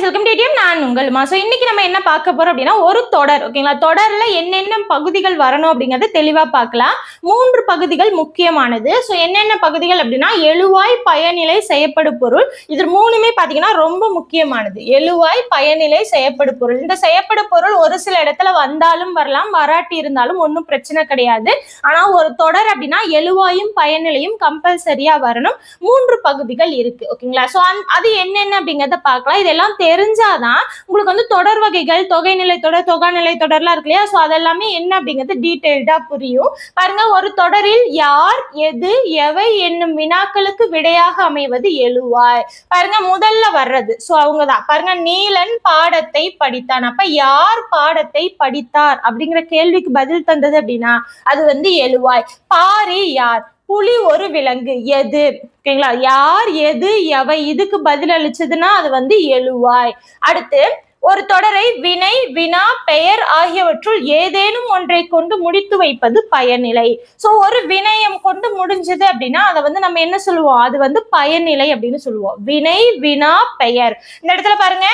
friends, welcome to நான் உங்களுமா so இன்னைக்கு நம்ம என்ன பார்க்க போறோம் அப்படின்னா ஒரு தொடர் ஓகேங்களா தொடர்ல என்னென்ன பகுதிகள் வரணும் அப்படிங்கறத தெளிவா பார்க்கலாம். மூன்று பகுதிகள் முக்கியமானது. ஸோ என்னென்ன பகுதிகள் அப்படின்னா எழுவாய் பயனிலை செய்யப்படு பொருள். இது மூணுமே பாத்தீங்கன்னா ரொம்ப முக்கியமானது. எழுவாய் பயனிலை செய்யப்படு பொருள். இந்த செய்யப்படு பொருள் ஒரு சில இடத்துல வந்தாலும் வரலாம் வராட்டி இருந்தாலும் ஒன்றும் பிரச்சனை கிடையாது. ஆனா ஒரு தொடர் அப்படின்னா எழுவாயும் பயனிலையும் கம்பல்சரியா வரணும். மூன்று பகுதிகள் இருக்கு ஓகேங்களா ஸோ அது என்னென்ன அப்படிங்கிறத பார்க்கலாம். இதெல்லாம் தெரிஞ்சாதான் உங்களுக்கு வந்து தொடர் வகைகள் தொகைநிலை தொடர் தொகாநிலை தொடர்லாம் இருக்கு இல்லையா? ஸோ அதெல்லாமே என்ன அப்படிங்கிறது டீட்டெயில்டா புரியும். பாருங்க ஒரு தொடரில் யார் எது எவை என்னும் வினாக்களுக்கு விடையாக அமைவது எழுவாய். பாருங்க முதல்ல வர்றது. ஸோ அவங்க தான் பாருங்க நீலன் பாடத்தை படித்தான். அப்ப யார் பாடத்தை படித்தார் அப்படிங்கிற கேள்விக்கு பதில் தந்தது அப்படின்னா அது வந்து எழுவாய். பாரி யார்? புலி ஒரு விலங்கு. எது? ஓகேங்களா? யார் எது? எவை? இதுக்கு பதில் அளிச்சதுன்னா அது வந்து எழுவாய். அடுத்து ஒரு தொடரை வினை வினா பெயர் ஆகியவற்றுள் ஏதேனும் ஒன்றை கொண்டு முடித்து வைப்பது பயனிலை. சோ ஒரு வினயம் கொண்டு முடிஞ்சது அப்படின்னா அதை வந்து நம்ம என்ன சொல்லுவோம்? அது வந்து பயனிலை அப்படின்னு சொல்லுவோம். வினை வினா பெயர். இந்த இடத்துல பாருங்க.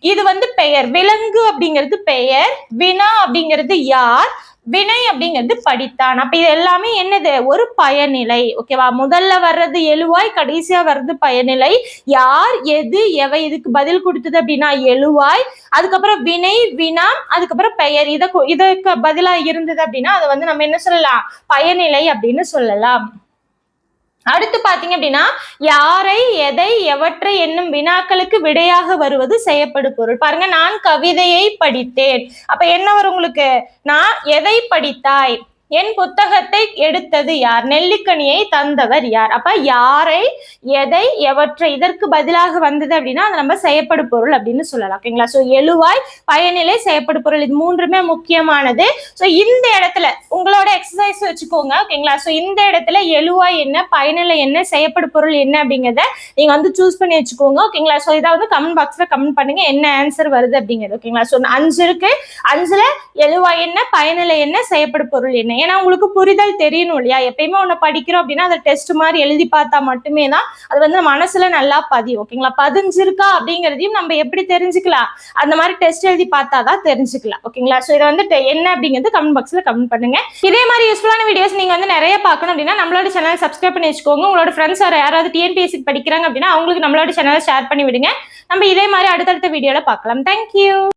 இது வந்து பெயர். விலங்கு அப்படிங்கிறது பெயர். வினா அப்படிங்கிறது யார்? வினை அப்படிங்கிறது படித்தான். அப்ப இது எல்லாமே என்னது? ஒரு பயனிலை. ஓகேவா முதல்ல வர்றது எழுவாய் கடைசியா வர்றது பயனிலை. யார் எது எவை இதுக்கு பதில் கொடுத்தது அப்படின்னா எழுவாய். அதுக்கப்புறம் வினை வினா அதுக்கப்புறம் பெயர். இதை இதற்கு பதிலா இருந்தது அப்படின்னா அதை வந்து நம்ம என்ன சொல்லலாம்? பயனிலை அப்படின்னு சொல்லலாம். அடுத்து பாத்தீங்க அப்படின்னா யாரை எதை எவற்றை என்னும் வினாக்களுக்கு விடையாக வருவது செய்யப்படு பொருள். பாருங்க நான் கவிதையை படித்தேன். அப்ப என்ன வரும் உங்களுக்கு? நான் எதை படித்தாய்? என் புத்தகத்தை எடுத்தது யார்? நெல்லிக்கனியை தந்தவர் யார்? அப்ப யாரை எதை எவற்றை இதற்கு பதிலாக வந்தது அப்படின்னா அது நம்ம செயற்படு பொருள் அப்படின்னு சொல்லலாம். ஓகேங்களா ஸோ எழுவாய் பயனிலை செயற்படு பொருள். இது மூன்றுமே முக்கியமானது. ஸோ இந்த இடத்துல உங்களோட எக்ஸசைஸ் வச்சுக்கோங்க. ஓகேங்களா ஸோ இந்த இடத்துல எழுவாய் என்ன பயனிலை என்ன செயற்படு பொருள் என்ன அப்படிங்கிறத நீங்க வந்து சூஸ் பண்ணி வச்சுக்கோங்க. ஓகேங்களா ஸோ இதை வந்து கமெண்ட் பாக்ஸ்ல கமெண்ட் பண்ணுங்க. என்ன ஆன்சர் வருது அப்படிங்கிறது. ஓகேங்களா ஸோ அஞ்சு இருக்கு. அஞ்சுல எழுவாய் என்ன பயனிலை என்ன செயற்படு பொருள் என்ன? ஏன்னா உங்களுக்கு புரிதல் தெரியணும் இல்லையா? எப்பயுமே ஒன்று படிக்கிறோம் அப்படின்னா அதை டெஸ்ட் மாதிரி எழுதி பார்த்தா மட்டுமே தான் அது வந்து மனசுல நல்லா பதியும். ஓகேங்களா பதிஞ்சிருக்கா அப்படிங்கிறதையும் நம்ம எப்படி தெரிஞ்சுக்கலாம்? அந்த மாதிரி டெஸ்ட் எழுதி பார்த்தா தான் தெரிஞ்சுக்கலாம் ஓகேங்களா ஸோ இதை வந்து என்ன அப்படிங்கிறது கமெண்ட் பாக்ஸ்ல கமெண்ட் பண்ணுங்க. இதே மாதிரி யூஸ்ஃபுல்லான வீடியோஸ் நீங்க வந்து நிறைய பார்க்கணும் அப்படின்னா நம்மளோட சேனல் சப்ஸ்கிரைப் பண்ணி வச்சுக்கோங்க. உங்களோட ஃப்ரெண்ட்ஸ் யாராவது டிஎன்பிஎஸ்சி படிக்கிறாங்க அப்படின்னா அவங்களுக்கு நம்மளோட சேனலை ஷேர் பண்ணி விடுங்க. நம்ம இதே மாதிரி அடுத்தடுத்த வீடியோல பார்க்கலாம். தேங்க்யூ